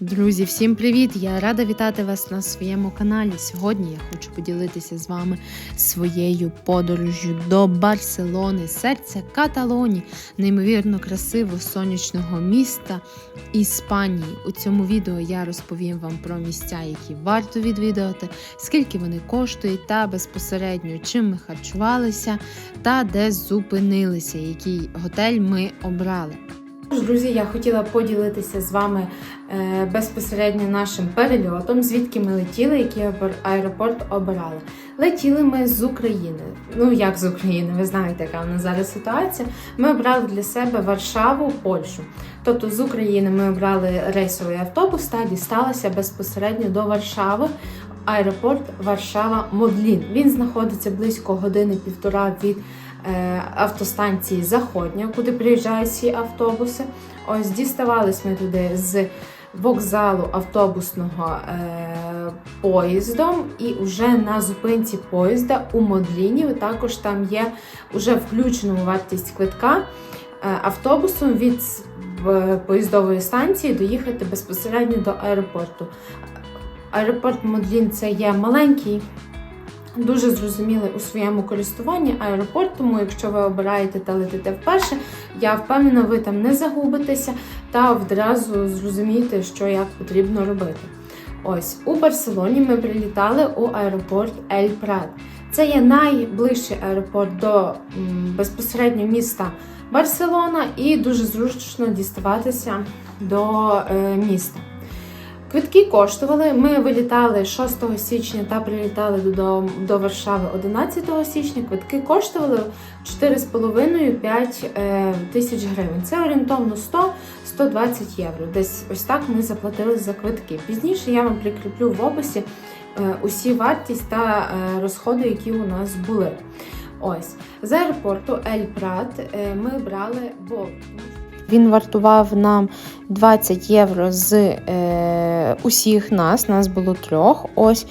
Друзі, всім привіт! Я рада вітати вас на своєму каналі. Сьогодні я хочу поділитися з вами своєю подорожю до Барселони, серця Каталоні, неймовірно красивого сонячного міста Іспанії. У цьому відео я розповім вам про місця, які варто відвідувати, скільки вони коштують, та безпосередньо чим ми харчувалися, та де зупинилися, який готель ми обрали. Друзі, я хотіла поділитися з вами е, безпосередньо нашим перельотом, звідки ми летіли, який аеропорт обирали. Летіли ми з України. Ну як з України, ви знаєте, яка в нас зараз ситуація. Ми обрали для себе Варшаву, Польщу. Тобто з України ми обрали рейсовий автобус та дісталися безпосередньо до Варшави. Аеропорт Варшава Модлін. Він знаходиться близько години-півтора від автостанції Заходня, куди приїжджають всі автобуси. Ось діставались ми туди з вокзалу автобусного е, поїздом, і вже на зупинці поїзда у Модліні також там є уже включена вартість квитка е, автобусом від поїздової станції доїхати безпосередньо до аеропорту. Аеропорт Модлін це є маленький, дуже зрозумілий у своєму користуванні аеропорт, тому якщо ви обираєте та летите вперше, я впевнена, ви там не загубитеся та одразу зрозумієте, що як потрібно робити. Ось у Барселоні ми прилітали у аеропорт Ель Прат. Це є найближчий аеропорт до м, безпосередньо міста Барселона і дуже зручно діставатися до е, міста. Квитки коштували. Ми вилітали 6 січня та прилітали до, до Варшави 11 січня. Квитки коштували 4,5-5 е, тисяч гривень. Це орієнтовно 100-120 євро. Десь ось так ми заплатили за квитки. Пізніше я вам прикріплю в описі е, усі вартість та е, розходи, які у нас були. Ось з аеропорту Ель Прат ми брали Болт. Він вартував нам 20 євро з е, усіх нас, нас було трьох. Ось.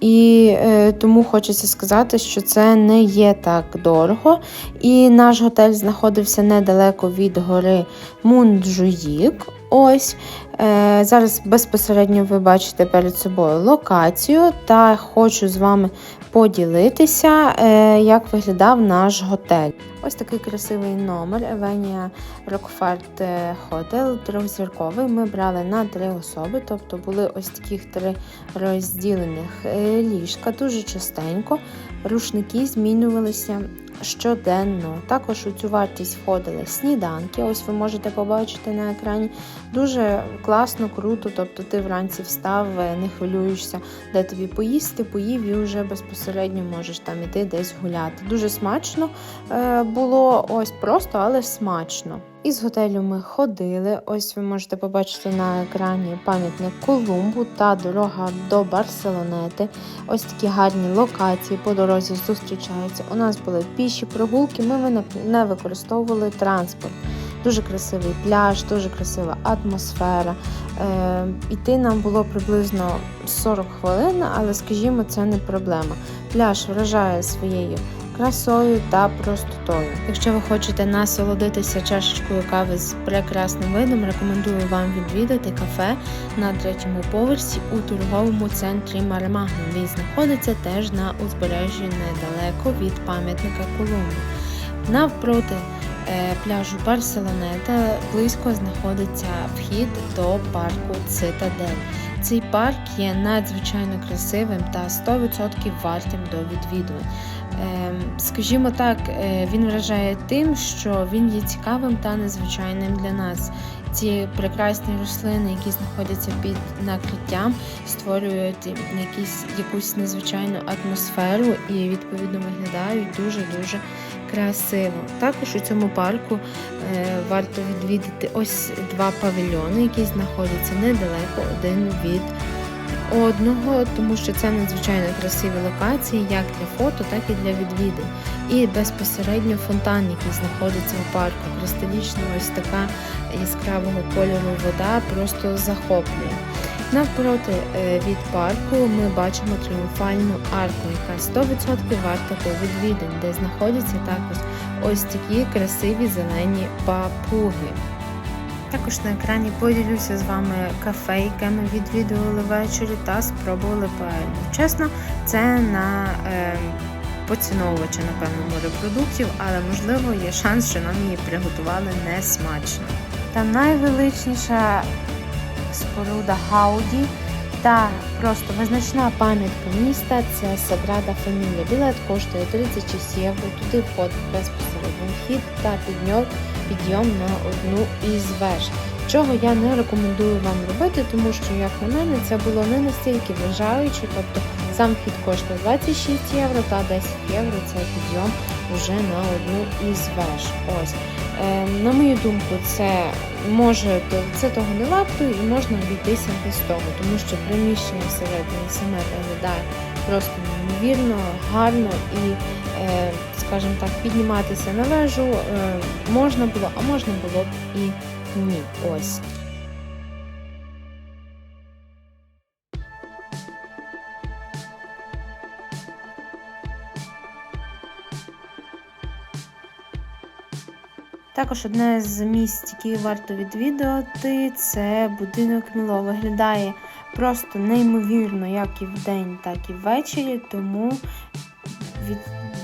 І е, тому хочеться сказати, що це не є так дорого. І наш готель знаходився недалеко від гори Мунджуїк. Ось е, зараз безпосередньо ви бачите перед собою локацію, та хочу з вами поділитися, е, як виглядав наш готель. Ось такий красивий номер Евенія Рокфарт Хотел, трьохзірковий. Ми брали на три особи, тобто були ось таких три розділених е, ліжка, дуже частенько. Рушники змінювалися щоденно. Також у цю вартість входили сніданки. Ось ви можете побачити на екрані. Дуже класно, круто. Тобто ти вранці встав, е, не хвилюєшся, де тобі поїсти, поїв і вже безпосередньо можеш там іти десь гуляти. Дуже смачно е, було ось просто, але смачно. Із готелю ми ходили. Ось ви можете побачити на екрані пам'ятник Колумбу та дорога до Барселонети. Ось такі гарні локації по дорозі зустрічаються. У нас були піші прогулки, ми не використовували транспорт. Дуже красивий пляж, дуже красива атмосфера. Е, іти нам було приблизно 40 хвилин, але скажімо, це не проблема. Пляж вражає своєю красою та простотою. Якщо ви хочете насолодитися чашечкою кави з прекрасним видом, рекомендую вам відвідати кафе на третьому поверсі у торговому центрі Маремагно. Він знаходиться теж на узбережжі недалеко від пам'ятника Колумбу. Навпроти е, пляжу Барселонета близько знаходиться вхід до парку Цитадель. Цей парк є надзвичайно красивим та 100% вартим до відвідувань. Ем, Скажімо так, е, він вражає тим, що він є цікавим та незвичайним для нас. Ці прекрасні рослини, які знаходяться під накриттям, створюють якісь, якусь незвичайну атмосферу і відповідно виглядають дуже дуже красиво. Також у цьому парку е, варто відвідати ось два павільйони, які знаходяться недалеко один від одного, тому що це надзвичайно красиві локації, як для фото, так і для відвідин. І безпосередньо фонтан, який знаходиться у парку. Кристалічна ось така яскравого кольору вода просто захоплює. Навпроти е, від парку ми бачимо тріумфальну арку, яка 100% варта до відвідин, де знаходяться також ось такі красиві зелені папуги. Також на екрані поділюся з вами кафе, яке ми відвідували ввечері та спробували паельню. Чесно, це на е, поціновувача, напевно, морепродуктів, але можливо є шанс, що нам її приготували не смачно. Та найвеличніша споруда Гауді та просто визначна пам'ятка міста це Саграда Фамілія. Білет коштує 36 євро, туди входить безпосередньо вхід та підйом, підйом на одну із веж. Чого я не рекомендую вам робити, тому що, як на мене, це було не настільки вражаюче, тобто сам вхід коштує 26 євро та 10 євро це підйом вже на одну із веж. Ось. Е, на мою думку, це може це того не варто і можна обійтися без того, тому що приміщення всередині саме виглядає просто неймовірно, гарно і, е, скажімо так, підніматися на вежу е, можна було, а можна було б і ні. Ось. Також одне з місць, які варто відвідувати, це будинок Міло. Виглядає просто неймовірно, як і вдень, так і ввечері, тому від,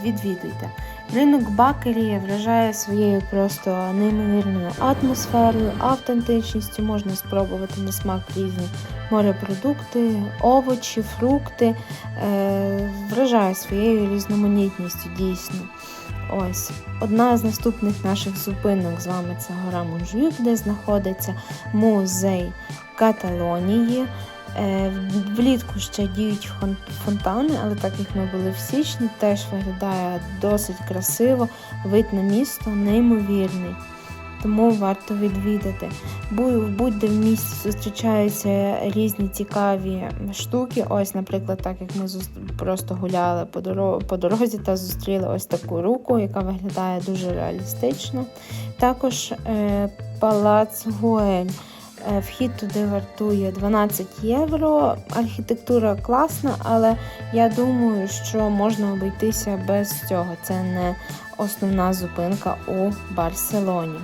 відвідуйте. Ринок Бакері вражає своєю просто неймовірною атмосферою, автентичністю, можна спробувати на смак різні морепродукти, овочі, фрукти. Е, Вражає своєю різноманітністю дійсно. Ось одна з наступних наших зупинок з вами це гора Монжуїк, де знаходиться музей Каталонії. Е, влітку ще діють фонтани, але так як ми були в січні, теж виглядає досить красиво, вид на місто неймовірний тому варто відвідати. Будь-де в місті зустрічаються різні цікаві штуки. Ось, наприклад, так як ми просто гуляли по дорозі та зустріли ось таку руку, яка виглядає дуже реалістично. Також е, палац Гуель. Е, вхід туди вартує 12 євро. Архітектура класна, але я думаю, що можна обійтися без цього. Це не основна зупинка у Барселоні.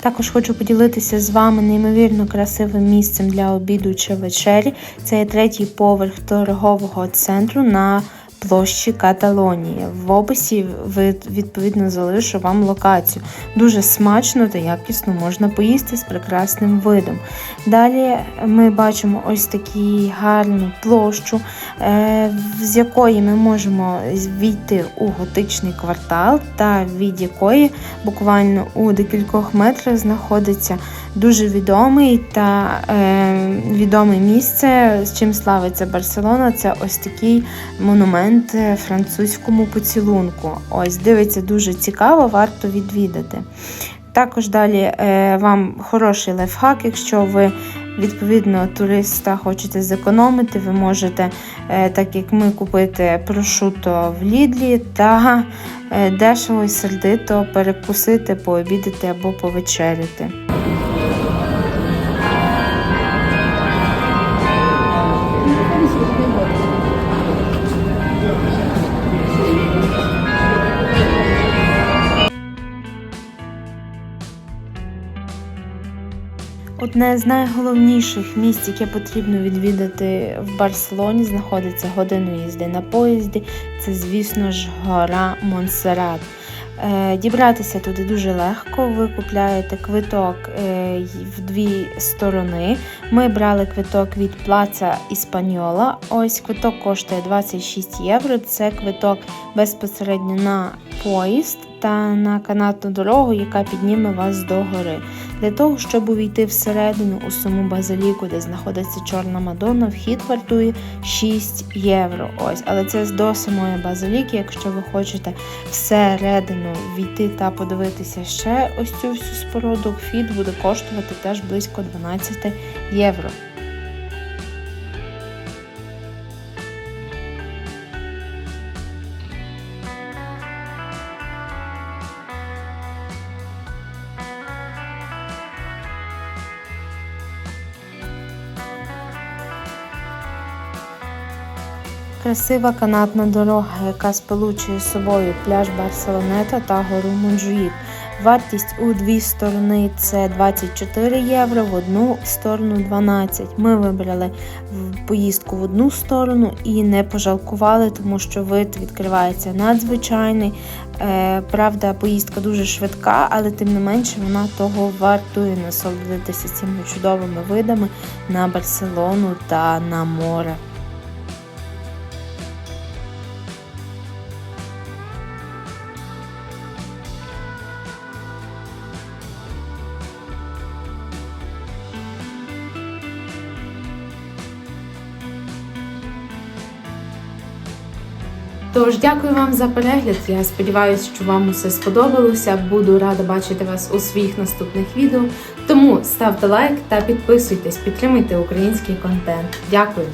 Також хочу поділитися з вами неймовірно красивим місцем для обіду чи вечері. Це є третій поверх торгового центру на площі Каталонії. В описі відповідно залишу вам локацію. Дуже смачно та якісно можна поїсти з прекрасним видом. Далі ми бачимо ось таку гарну площу, е, з якої ми можемо війти у готичний квартал, та від якої буквально у декількох метрах знаходиться дуже відомий та е, відоме місце, з чим славиться Барселона. Це ось такий монумент французькому поцілунку. Ось, дивиться дуже цікаво, варто відвідати. Також далі е, вам хороший лайфхак, якщо ви відповідно туриста хочете зекономити, ви можете, е, так як ми, купити прошуто в Лідлі та е, дешево і сердито перекусити, пообідати або повечеряти. Одне з найголовніших місць, яке потрібно відвідати в Барселоні, знаходиться годину їзди на поїзді. Це, звісно ж, гора Монсеррат. Е, дібратися туди дуже легко. Ви купляєте квиток е, в дві сторони. Ми брали квиток від Плаца Іспаньола. Ось квиток коштує 26 євро. Це квиток безпосередньо на поїзд та на канатну дорогу, яка підніме вас до гори. Для того, щоб увійти всередину у саму базиліку, де знаходиться Чорна Мадонна, вхід вартує 6 євро. Ось, Але це до самої базиліки, якщо ви хочете всередину війти та подивитися ще ось цю всю споруду, вхід буде коштувати теж близько 12 євро. Красива канатна дорога, яка сполучує з собою пляж Барселонета та гору Монжуїк. Вартість у дві сторони це 24 євро, в одну сторону 12. Ми вибрали поїздку в одну сторону і не пожалкували, тому що вид відкривається надзвичайний. Е, Правда, поїздка дуже швидка, але тим не менше вона того вартує насолодитися цими чудовими видами на Барселону та на море. Тож дякую вам за перегляд. Я сподіваюся, що вам усе сподобалося. Буду рада бачити вас у своїх наступних відео. Тому ставте лайк та підписуйтесь, підтримуйте український контент. Дякую!